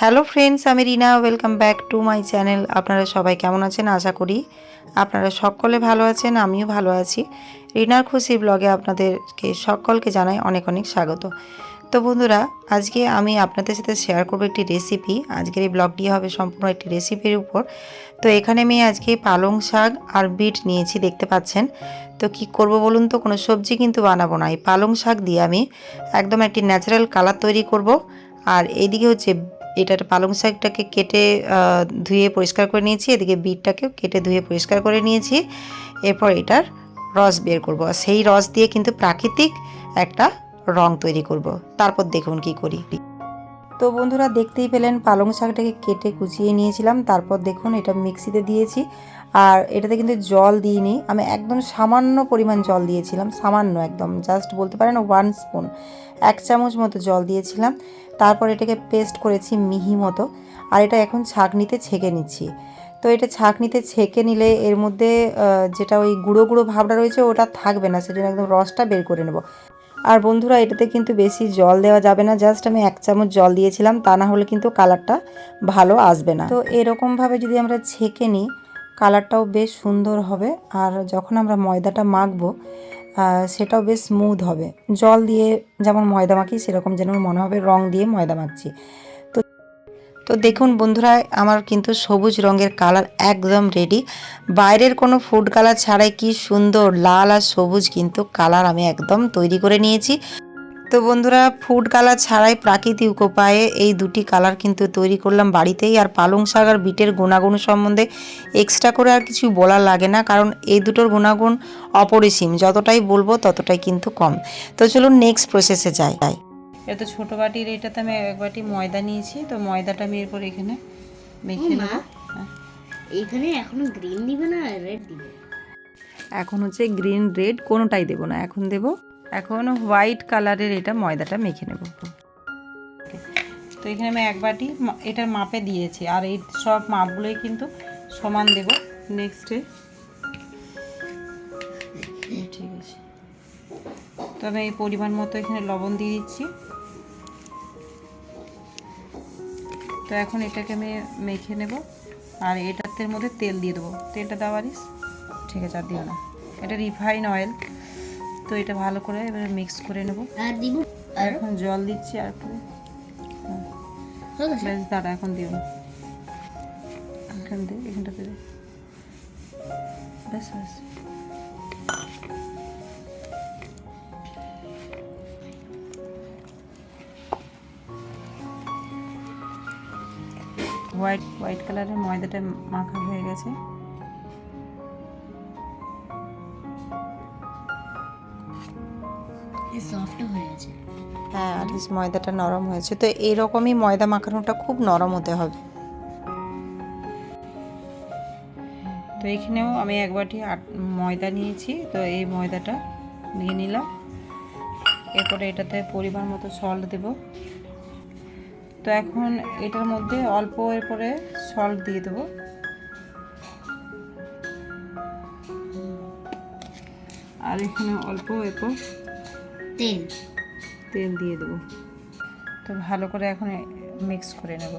Hello friends আমি Rina. Welcome back to my channel আপনারা সবাই কেমন আছেন? আশা করি আপনারা সকলে ভালো আছেন, আমিও ভালো আছি। রিনার খুশি ব্লগে আপনাদেরকে সকলকে জানাই অনেক অনেক স্বাগত। তো বন্ধুরা, আজকে আমি আপনাদের সাথে শেয়ার করব একটি রেসিপি আজকের এই ব্লগটি হবে সম্পূর্ণ একটি রেসিপির উপর। তো এখানে আমি আজকে পালং শাক আর বিট নিয়েছি, দেখতে পাচ্ছেন? তো কি করব বলুন তো? কোনো সবজি কিন্তু বানাবো না। এই পালং শাক দিয়ে আমি একদম একটি ন্যাচারাল কালার তৈরি করব। আর এইদিকে হচ্ছে এটার পালং শাকটাকে কেটে ধুয়ে পরিষ্কার করে নিয়েছি। এদিকে বিটটাকেও কেটে ধুয়ে পরিষ্কার করে নিয়েছি। এরপর এটার রস বের করব। আর সেই রস দিয়ে কিন্তু প্রাকৃতিক একটা রং তৈরি করব। তারপর দেখুন কি করি। তো বন্ধুরা, দেখতেই পেলেন পালং শাকটাকে কেটে কুচিয়ে নিয়েছিলাম। তারপর দেখুন এটা মিক্সিতে দিয়েছি। আর এটাতে কিন্তু জল দিইনি। আমি একদম সামান্য পরিমাণ জল দিয়েছিলাম। সামান্য একদম। জাস্ট বলতে পারেন ওয়ান স্পুন এক চামচ মতো জল দিয়েছিলাম। তারপর এটাকে পেস্ট করেছি মিহি মতো, আর এটা এখন ছাঁকনিতে ছেঁকে নিচ্ছি। তো এটা ছাঁকনিতে ছেঁকে নিলে এর মধ্যে যেটা ওই গুঁড়ো গুঁড়ো ভাবটা রয়েছে, ওটা থাকবে না, সেজন্য একদম রসটা বের করে নেব। আর বন্ধুরা, এটাতে কিন্তু বেশি জল দেওয়া যাবে না, জাস্ট আমি এক চামচ জল দিয়েছিলাম, তা না হলে কিন্তু কালারটা ভালো আসবে না। তো এরকমভাবে যদি আমরা ছেঁকে নিই, কালারটাও বেশ সুন্দর হবে, আর যখন আমরা ময়দাটা মাখবো সেটাও বেশ স্মুথ হবে। জল দিয়ে যেমন ময়দা মাখি, সেরকম যেন মনে হবে রং দিয়ে ময়দা মাখছি। তো তো দেখুন বন্ধুরা, আমার কিন্তু সবুজ রঙের কালার একদম রেডি বাইরের কোনো ফুড কালার ছাড়াই কি সুন্দর লাল আর সবুজ কিন্তু কালার আমি একদম তৈরি করে নিয়েছি। তো বন্ধুরা ফুড কালার ছাড়াই প্রাকৃতিক উপায়ে এই দুটি কালার কিন্তু তৈরি করলাম বাড়িতেই। আর পালং শাক আর বিটের গুণাগুণ সম্বন্ধে এক্সট্রা করে আর কিছু বলার লাগে না কারণ এই দুটোর গুণাগুণ অপরিসীম। যতটাই বলব ততটাই কিন্তু কম। তো চলুন নেক্সট প্রসেসে যাই। এটা তো ছোটো বাটির এটাতে আমি এক বাটি ময়দা নিয়েছি। তো ময়দাটা আমি এরপর এখানে মেখে নেব। এখানে এখনও গ্রিন দিবে না রেড দিবে? এখন হচ্ছে গ্রিন রেড কোনোটাই দেবো না। এখন দেব এখন হোয়াইট কালারের এটা ময়দাটা মেখে নেব। তো এখানে আমি এক বাটি এটার মাপে দিয়েছি, আর এই সব মাপগুলোই কিন্তু সমান দেব। নেক্সটে ঠিক আছে। তো আমি এই পরিমাণ মতো এখানে লবণ দিয়ে দিচ্ছি। তো এখন এটাকে আমি মেখে নেব, আর এটাতে মধ্যে তেল দিয়ে দেবো। তেলটা দেওয়ারিস ঠিক আছে, আর দিও না। এটা রিফাইন অয়েল। তো এটা ভালো করে এবারে মিক্স করে নেব। আর দিব আর? এখন জল দিচ্ছি আর পরে হয়ে। ব্যাস দাঁড়া এখন দিও এখান দে এখানটাতে দে ব্যাস ব্যাস হোয়াইট হোয়াইট কালারের ময়দাটা মাখা হয়ে গেছে। সফট হয়ে হ্যাঁ আর এই ময়দাটা নরম হয়েছে। তো এইরকমই ময়দা মাখানোটা খুব নরম হতে হবে। তো এখানেও আমি এক বাটি আট- ময়দা নিয়েছি। তো এই ময়দাটা নিয়ে নিলাম। এরপরে এটাতে পরিমাণ মতো সল্ট দেব। তো এখন এটার মধ্যে অল্প এরপরে সল্ট দিয়ে দেবো। আর এখানে অল্প এরপর তেল। তেল দিয়ে দেবো। তো ভালো করে এখন মিক্স করে নেব।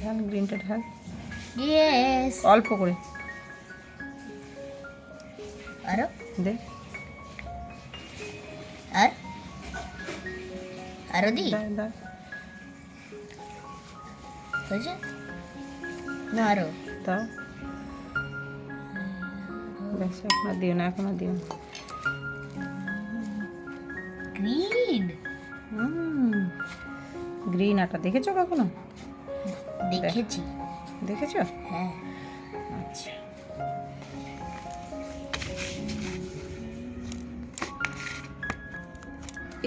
ঢাল গ্রিনটা ঢাল। অল্প করে। আরও? দে। আর? আরও দি? হয়েছে না আরও। দাও। ব্যাস এখন দিও না এখন দিও না। গ্রিন গ্রিন আটা দেখেছ কখনো? দেখেছি। দেখেছ? হ্যাঁ। আচ্ছা।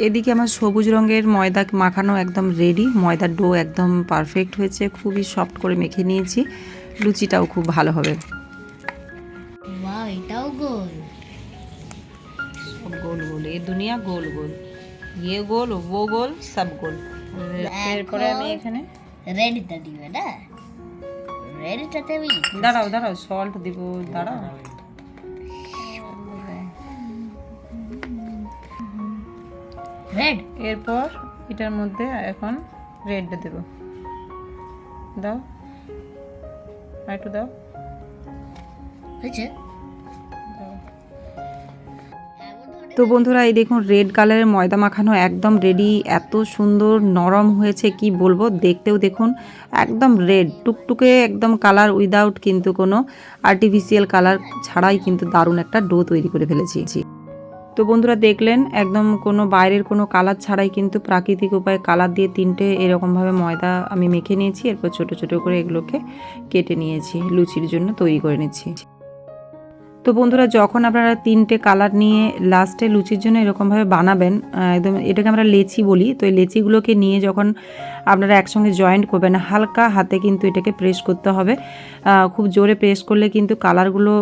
এদিকে আমার সবুজ রঙের ময়দা মাখানো একদম রেডি ময়দার ডো একদম পারফেক্ট হয়েছে খুবই সফট করে মেখে নিয়েছি লুচিটাও খুব ভালো হবে। দুনিয়া গোল গোল। ইয়ে গোল ও গোল সব গোল। এরপরে আমি এখানে রেডটা দিবে না? রেডটাতে আমি দাঁড়াও দাঁড়াও সল্ট দিব দাঁড়াও। রেড এরপর এটার মধ্যে এখন রেডটা দেবো। দাও। আর একটু দাও। হয়েছে? তো বন্ধুরা, এই দেখুন রেড কালারের ময়দা মাখানো একদম রেডি এত সুন্দর, নরম হয়েছে, কি বলব? দেখতেও দেখুন, একদম রেড টুকটুকে একদম কালার উইদাউট কিন্তু কোনো আর্টিফিশিয়াল কালার ছাড়াই কিন্তু দারুণ একটা ডো তৈরি করে ফেলেছি। তো বন্ধুরা, দেখলেন, একদম কোনো বাইরের কোনো কালার ছাড়াই কিন্তু প্রাকৃতিক উপায়ে কালার দিয়ে তিনটে এরকমভাবে ময়দা আমি মেখে নিয়েছি, এরপর ছোট ছোট করে এগুলোকে কেটে নিয়েছি, লুচির জন্য তৈরি করে নিচ্ছি। তো বন্ধুরা, যখন আপনারা তিনটে কালার নিয়ে লাস্টে লুচির জন্য এরকমভাবে বানাবেন একদম এটাকে আমরা লেচি বলি, তো এই লেচিগুলোকে নিয়ে যখন আপনারা একসঙ্গে জয়েন্ট করবেন, হালকা হাতে কিন্তু এটাকে প্রেস করতে হবে। খুব জোরে প্রেস করলে কিন্তু কালারগুলো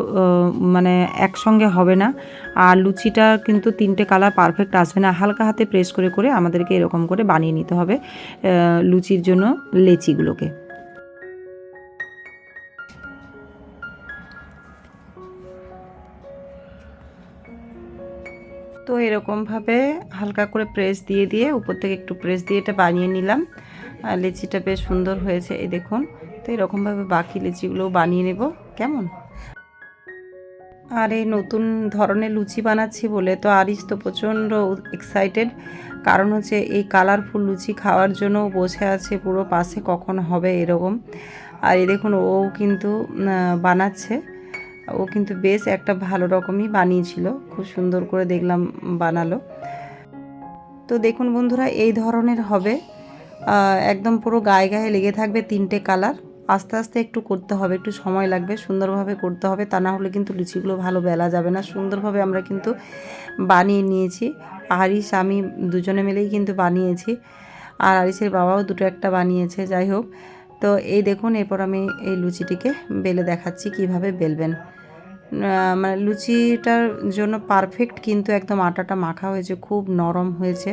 মানে একসঙ্গে হবে না। আর লুচিটা কিন্তু তিনটে কালার পারফেক্ট আসবে না। হালকা হাতে প্রেস করে করে আমাদেরকে এরকম করে বানিয়ে নিতে হবে লুচির জন্য লেচিগুলোকে। তো এরকমভাবে হালকা করে প্রেস দিয়ে দিয়ে উপর থেকে একটু প্রেস দিয়ে এটা বানিয়ে নিলাম। আর লিচিটা বেশ সুন্দর হয়েছে, এই দেখুন। তো এরকমভাবে বাকি লিচিগুলোও বানিয়ে নেব, কেমন? আর এই নতুন ধরনের লুচি বানাচ্ছি বলে তো আরিস তো প্রচণ্ড এক্সাইটেড কারণ হচ্ছে এই কালারফুল লুচি খাওয়ার জন্য বসে আছে, পুরো পাশে কখন হবে এরকম। আর এই দেখুন, ও কিন্তু বানাচ্ছে। ও কিন্তু বেশ একটা ভালো রকমই বানিয়েছিল। খুব সুন্দর করে দেখলাম বানালো। তো দেখুন বন্ধুরা, এই ধরনের হবে। একদম পুরো গায়ে গায়ে লেগে থাকবে তিনটে কালার। আস্তে আস্তে একটু করতে হবে, একটু সময় লাগবে, সুন্দরভাবে করতে হবে। তা না হলে কিন্তু লুচিগুলো ভালো বেলা যাবে না। সুন্দরভাবে আমরা কিন্তু বানিয়ে নিয়েছি। আরিস আমি দুজনে মিলেই কিন্তু বানিয়েছি। আর আরিসের বাবাও দুটো একটা বানিয়েছে, যাই হোক। তো এই দেখুন, এরপর আমি এই লুচিটিকে বেলে দেখাচ্ছি কীভাবে বেলবেন। মানে লুচিটার জন্য পারফেক্ট কিন্তু একদম আটাটা মাখা হয়েছে, খুব নরম হয়েছে।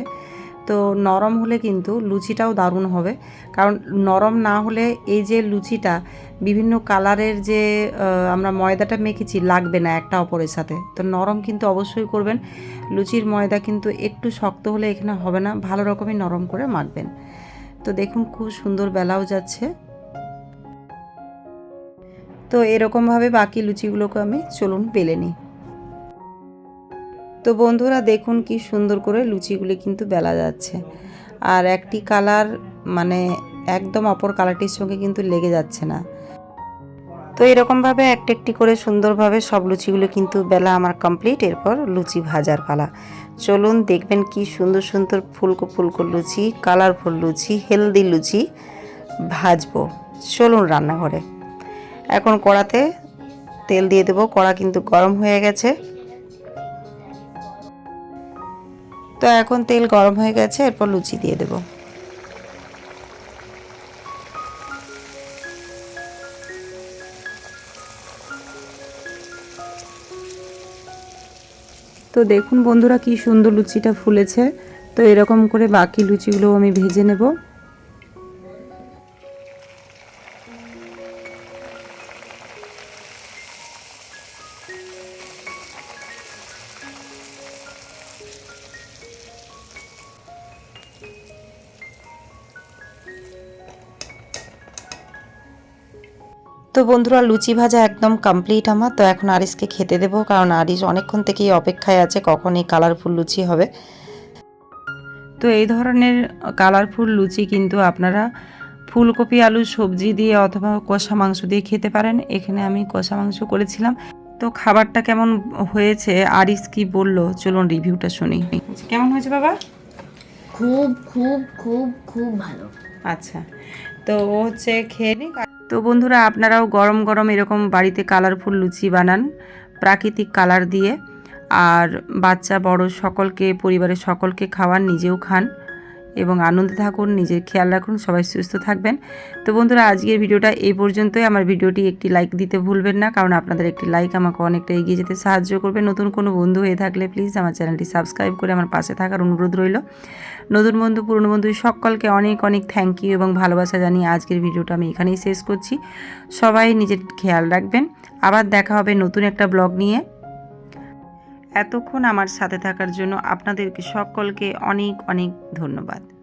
তো নরম হলে কিন্তু লুচিটাও দারুণ হবে। কারণ নরম না হলে এই যে লুচিটা, বিভিন্ন কালারের যে আমরা ময়দাটা মেখেছি, লাগবে না একটা অপরের সাথে। তো নরম কিন্তু অবশ্যই করবেন। লুচির ময়দা কিন্তু একটু শক্ত হলে এখানে হবে না। ভালো রকমই নরম করে মাখবেন। তো দেখুন, খুব সুন্দর বেলাও যাচ্ছে। তো এরকমভাবে বাকি লুচিগুলোকে আমি, চলুন, বেলে নিই। তো বন্ধুরা, দেখুন কি সুন্দর করে লুচিগুলি কিন্তু বেলা যাচ্ছে। আর একটি কালার মানে একদম অপর কালারটির সঙ্গে কিন্তু লেগে যাচ্ছে না। তো এরকমভাবে একটা একটি করে সুন্দরভাবে সব লুচিগুলো কিন্তু বেলা আমার কমপ্লিট, এরপর লুচি ভাজার পালা। চলুন, দেখবেন কি সুন্দর সুন্দর ফুলকো ফুলকো লুচি, কালারফুল লুচি, হেলদি লুচি ভাজবো। চলুন, রান্নাঘরে। এখন কড়াতে তেল দিয়ে দেবো। কড়া কিন্তু গরম হয়ে গেছে। তো এখন তেল গরম হয়ে গেছে, এরপর লুচি দিয়ে দেবো। তো দেখুন বন্ধুরা, কি সুন্দর লুচিটা ফুলেছে। তো এরকম করে বাকি লুচিগুলো আমি ভেজে নেব। তো বন্ধুরা লুচি ভাজা একদম কমপ্লিট আমার। তো এখন আরিসকে খেতে দেবো কারণ আরিস অনেকক্ষণ থেকেই অপেক্ষায় আছে কখন এই কালারফুল লুচি হবে। তো এই ধরনের কালারফুল লুচি কিন্তু আপনারা ফুলকপি আলু সবজি দিয়ে অথবা কষা মাংস দিয়ে খেতে পারেন। এখানে আমি কষা মাংস করেছিলাম। তো খাবারটা কেমন হয়েছে আরিস কি বলল? চলুন রিভিউটা শুনি। কেমন হয়েছে বাবা? খুব খুব খুব খুব ভালো। আচ্ছা। তো ও হচ্ছে খেয়ে নিক তো বন্ধুরা, আপনারাও গরম গরম এরকম বাড়িতে কালারফুল লুচি বানান, প্রাকৃতিক কালার দিয়ে। আর বাচ্চা, বড় সকলকে, পরিবারের সকলকে খাওয়ান, নিজেও খান। এবং আনন্দে থাকুন, নিজের খেয়াল রাখুন, সবাই সুস্থ থাকবেন। তো বন্ধুরা, আজকের ভিডিওটা এই পর্যন্তই। আমার ভিডিওটি একটি লাইক দিতে ভুলবেন না, কারণ আপনাদের একটি লাইক আমাকে অনেকটা এগিয়ে যেতে সাহায্য করবে। নতুন কোনো বন্ধু হয়ে থাকলে প্লিজ আমার চ্যানেলটি সাবস্ক্রাইব করে আমার পাশে থাকার অনুরোধ রইল। নতুন বন্ধু, পুরনো বন্ধু, সকলকে অনেক অনেক থ্যাংক ইউ এবং ভালোবাসা জানিয়ে আজকের ভিডিওটা আমি এখানেই শেষ করছি। সবাই নিজের খেয়াল রাখবেন। আবার দেখা হবে নতুন একটা ব্লগ নিয়ে। এতক্ষণ আমার সাথে থাকার জন্য আপনাদেরকে সকলকে অনেক অনেক ধন্যবাদ।